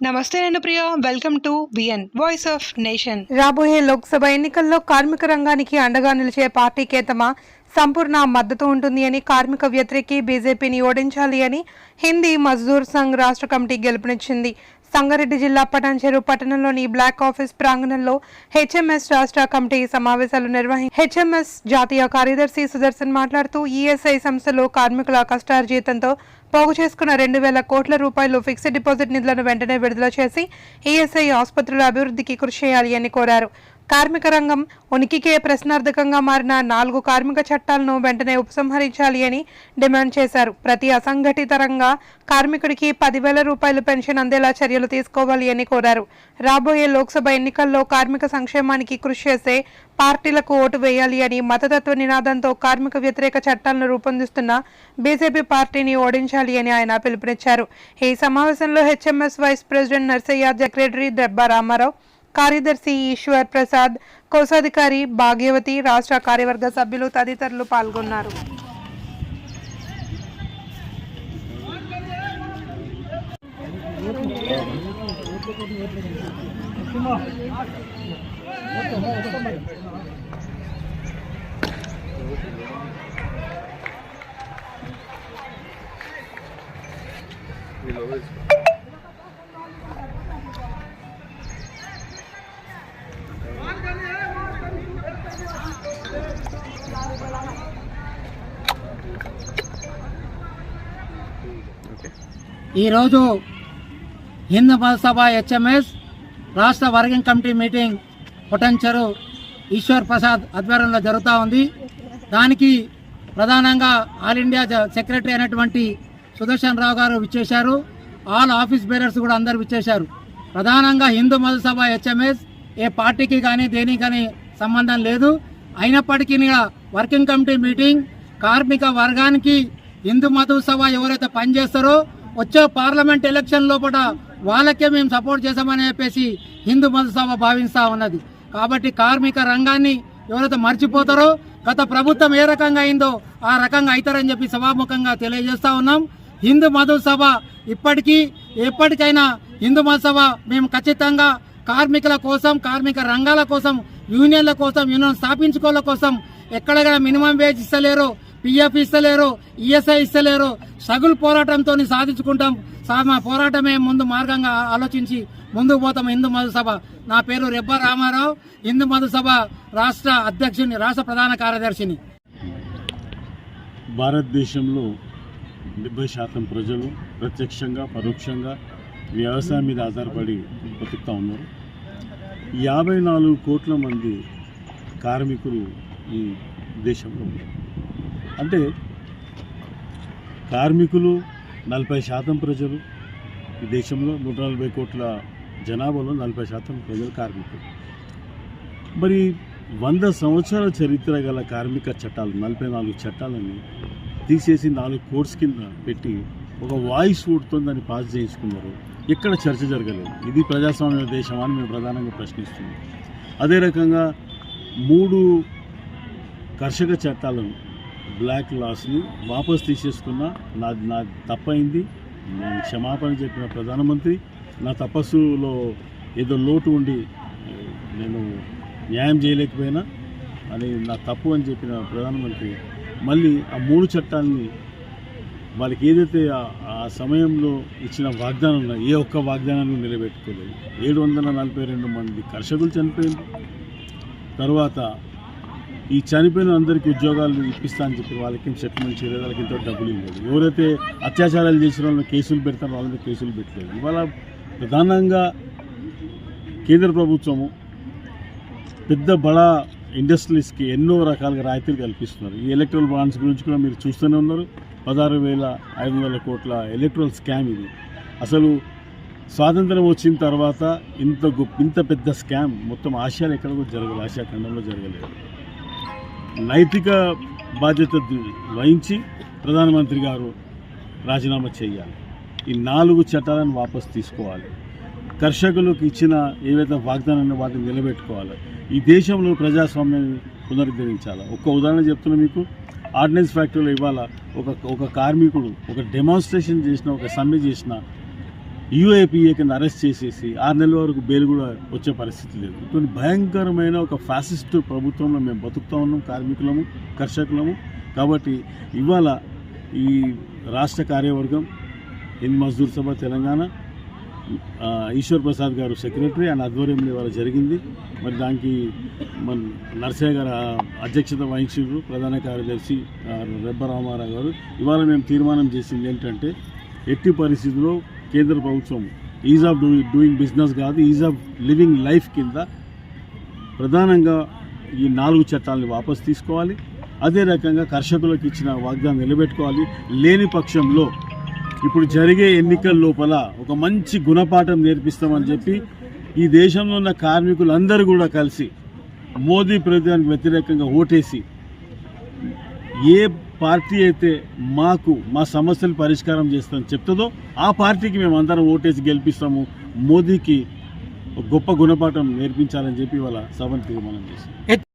నమస్తే నేను Priya. Welcome to BN voice of nation రాబోయే లోక్సభ ఎన్నికల్లో కార్మిక రంగానికి అండగా నిలిచే పార్టీకే తమ సంపూర్ణ మద్దతు ఉంటుంది అని కార్మిక వ్యతిరేకి బీజేపీని ఓడించాలి అని హిందీ మజ్దూర్ సంఘ్ రాష్ట్ర కమిటీ గెలుపునిచ్చింది. సంగారెడ్డి జిల్లా పటాన్చెరు పట్టణంలోని బ్లాక్ ఆఫీస్ ప్రాంగణంలో హెచ్ఎంఎస్ రాష్ట్ర కమిటీ సమావేశాలు నిర్వహి హెచ్ఎంఎస్ జాతీయ కార్యదర్శి సుదర్శన్ మాట్లాడుతూ ఈఎస్ఐ సంస్థలో కార్మికుల కష్టార్జీతంతో పోగు చేసుకున్న రెండు వేల కోట్ల రూపాయలు ఫిక్స్డ్ డిపాజిట్ నిధులను వెంటనే విడుదల చేసి ఈఎస్ఐ ఆసుపత్రుల అభివృద్ధికి కృషి చేయాలి అని కోరారు. కార్మిక రంగం ఉనికికే ప్రశ్నార్థకంగా మారిన నాలుగు కార్మిక చట్టాలను వెంటనే ఉపసంహరించాలి అని డిమాండ్ చేశారు. ప్రతి అసంఘటిత రంగ కార్మికుడికి పదివేల రూపాయలు పెన్షన్ అందేలా చర్యలు తీసుకోవాలి అని కోరారు. రాబోయే లోక్సభ ఎన్నికల్లో కార్మిక సంక్షేమానికి కృషి చేసే పార్టీలకు ఓటు వేయాలి అని మతతత్వ నినాదంతో కార్మిక వ్యతిరేక చట్టాలను రూపొందిస్తున్న బీజేపీ పార్టీని ఓడించాలి అని ఆయన పిలుపునిచ్చారు. ఈ సమావేశంలో HMS vice president Narsaiah secretary దెబ్బ రామారావు కార్యదర్శి ఈశ్వర్ ప్రసాద్ కోశాధికారి భాగ్యవతి రాష్ట్ర కార్యవర్గ సభ్యులు తదితరులు పాల్గొన్నారు. ఈరోజు హిందూ మహాసభ హెచ్ఎంఎస్ రాష్ట్ర working committee meeting Patancheru Eshwar Prasad ఆధ్వర్యంలో జరుగుతూ ఉంది. దానికి ప్రధానంగా ఆల్ ఇండియా సెక్రటరీ అయినటువంటి సుదర్శన్ రావు గారు విచ్చేశారు. ఆల్ ఆఫీస్ బేరర్స్ కూడా అందరు విచ్చేశారు. ప్రధానంగా హిందూ మధుసభ హెచ్ఎంఎస్ ఏ పార్టీకి కానీ దేనికి కానీ సంబంధం లేదు. అయినప్పటికీ వర్కింగ్ కమిటీ మీటింగ్ కార్మిక వర్గానికి హిందూ మధు సభ ఎవరైతే పనిచేస్తారో వచ్చే పార్లమెంట్ ఎలక్షన్ లోపల వాళ్ళకే మేము సపోర్ట్ చేశామని చెప్పేసి హిందూ మధు సభ భావిస్తా ఉన్నది. కాబట్టి కార్మిక రంగాన్ని ఎవరైతే మర్చిపోతారో గత ప్రభుత్వం ఏ రకంగా అయిందో ఆ రకంగా అవుతారని చెప్పి సభాముఖంగా తెలియజేస్తా ఉన్నాం. హిందూ మధు సభ ఇప్పటికీ ఎప్పటికైనా హిందూ మధు సభ మేము ఖచ్చితంగా కార్మికుల కోసం కార్మిక రంగాల కోసం యూనియన్ల కోసం యూనియన్ స్థాపించుకోవాల కోసం ఎక్కడ మినిమం వేజ్ ఇస్తలేరో. పిఎఫ్ ఇస్తలేరు ఈఎస్ఐ ఇస్తలేరు. సగులు పోరాటంతో సాధించుకుంటాం. సా- మా పోరాటమే ముందు మార్గంగా ఆలోచించి ముందుకు పోతాం హిందూ మధుసభ నా పేరు రెబ్బ రామారావు. హిందూ మధుసభ రాష్ట్ర అధ్యక్షుని రాష్ట్ర ప్రధాన కార్యదర్శిని. భారతదేశంలో డెబ్బై శాతం ప్రజలు ప్రత్యక్షంగా పరోక్షంగా వ్యవసాయం మీద ఆధారపడి బతుకుతూ ఉన్నారు. యాభై నాలుగు కోట్ల మంది కార్మికులు ఈ దేశంలో ఉన్నారు. అంటే కార్మికులు నలభై శాతం ప్రజలు ఈ దేశంలో నూట నలభై కోట్ల జనాభాలో నలభై శాతం ప్రజలు కార్మికులు. మరి వంద సంవత్సరాల చరిత్ర గల కార్మిక చట్టాలు నలభై నాలుగు చట్టాలని తీసేసి నాలుగు కోర్స్ కింద పెట్టి ఒక వాయిస్ ఓటుతో దాన్ని పాస్ చేయించుకున్నారు. ఎక్కడ చర్చ జరగలేదు. ఇది ప్రజాస్వామ్య దేశం అని మేము ప్రధానంగా ప్రశ్నిస్తున్నాం. అదే రకంగా మూడు కర్షక చట్టాలను బ్లాక్ లాస్ని వాపస్ తీసేసుకున్న నా నా తప్పైంది. నేను క్షమాపణ చెప్పిన ప్రధానమంత్రి నా తపస్సులో ఏదో లోటు ఉండి నేను న్యాయం చేయలేకపోయినా అని నా తప్పు అని చెప్పిన ప్రధానమంత్రి మళ్ళీ ఆ మూడు చట్టాలని వాళ్ళకి ఏదైతే ఆ- సమయంలో ఇచ్చిన వాగ్దానం ఏ ఒక్క వాగ్దానాన్ని నిలబెట్టుకోలేదు. ఏడు వందల నలభై రెండు మంది కర్షకులు చనిపోయింది తర్వాత ఈ చనిపోయిన అందరికీ ఉద్యోగాలు ఇప్పిస్తా అని చెప్పి వాళ్ళకి సెటిల్మెంట్ చేయలేదు. వాళ్ళకి ఇంత డబ్బులు ఇవ్వలేదు ఎవరైతే అత్యాచారాలు చేసిన వాళ్ళని కేసులు పెడతారో వాళ్ళ మీద కేసులు పెట్టలేదు. ఇవాళ ప్రధానంగా కేంద్ర ప్రభుత్వము పెద్ద బడా ఇండస్ట్రీస్కి ఎన్నో రకాలుగా రాయితీలు కల్పిస్తున్నారు. ఈ ఎలక్ట్రల్ బాండ్స్ గురించి కూడా మీరు చూస్తూనే ఉన్నారు. పదహారు వేల ఐదు వందల కోట్ల ఎలక్ట్రల్ స్కామ్ ఇది. అసలు స్వాతంత్రం వచ్చిన తర్వాత ఇంత గొప్ప ఇంత పెద్ద స్కామ్ మొత్తం ఆసియాలో ఎక్కడ కూడా జరగలేదు. ఆసియా ఖండంలో జరగలేదు. నైతిక బాధ్యత వహించి ప్రధానమంత్రి గారు రాజీనామా చేయాలి. ఈ నాలుగు చట్టాలను వాపస్ తీసుకోవాలి. కర్షకులకు ఇచ్చిన ఏవైతే వాగ్దానాన్ని వాటిని నిలబెట్టుకోవాలి. ఈ దేశంలో ప్రజాస్వామ్యాన్ని పునరుద్ధరించాలి. ఒక్క ఉదాహరణ చెప్తున్నా మీకు. ఆర్డినెన్స్ ఫ్యాక్టరీలో ఇవాళ ఒక ఒక కార్మికుడు ఒక డెమాన్స్ట్రేషన్ చేసిన ఒక సమ్మె చేసిన యూఏపీఏ కింద అరెస్ట్ చేసేసి ఆరు నెలల వరకు బెయిల్ కూడా వచ్చే పరిస్థితి లేదు. ఇటువంటి భయంకరమైన ఒక ఫ్యాసిస్ట్ ప్రభుత్వంలో మేము బతుకుతా ఉన్నాం కార్మికులము కర్షకులము. కాబట్టి ఇవాళ ఈ రాష్ట్ర కార్యవర్గం హింద్ మజ్దూర్ సభ తెలంగాణ ఈశ్వర్ ప్రసాద్ గారు సెక్రటరీ ఆయన ఆధ్వర్యంలో ఇవాళ జరిగింది. మరి దానికి మన నర్సయ్య గారు అధ్యక్షత వహించారు ప్రధాన కార్యదర్శి రెబ్బ రామారావు గారు. ఇవాళ మేము తీర్మానం చేసింది ఏంటంటే ఎట్టి పరిస్థితుల్లో కేంద్ర ప్రభుత్వం ease of do doing business కాదు ఈజ్ ఆఫ్ లివింగ్ లైఫ్ కింద ప్రధానంగా ఈ నాలుగు చట్టాలని వాపసు తీసుకోవాలి. అదే రకంగా కర్షకులకు ఇచ్చిన వాగ్దానం నిలబెట్టుకోవాలి. లేని పక్షంలో ఇప్పుడు జరిగే ఎన్నికల లోపల ఒక మంచి గుణపాఠం నేర్పిస్తామని చెప్పి ఈ దేశంలో ఉన్న కార్మికులందరూ కూడా కలిసి మోదీ ప్రభుత్వానికి వ్యతిరేకంగా ఓటేసి ఏ పార్టీ అయితే మాకు మా సమస్యలు పరిష్కారం చేస్తామని చెప్తుందో ఆ పార్టీకి మేము అందరం ఓటేసి గెలిపిస్తాము. మోదీకి గొప్ప గుణపాఠం నేర్పించాలని చెప్పి వాళ్ళ సభను తీర్మానం చేశాం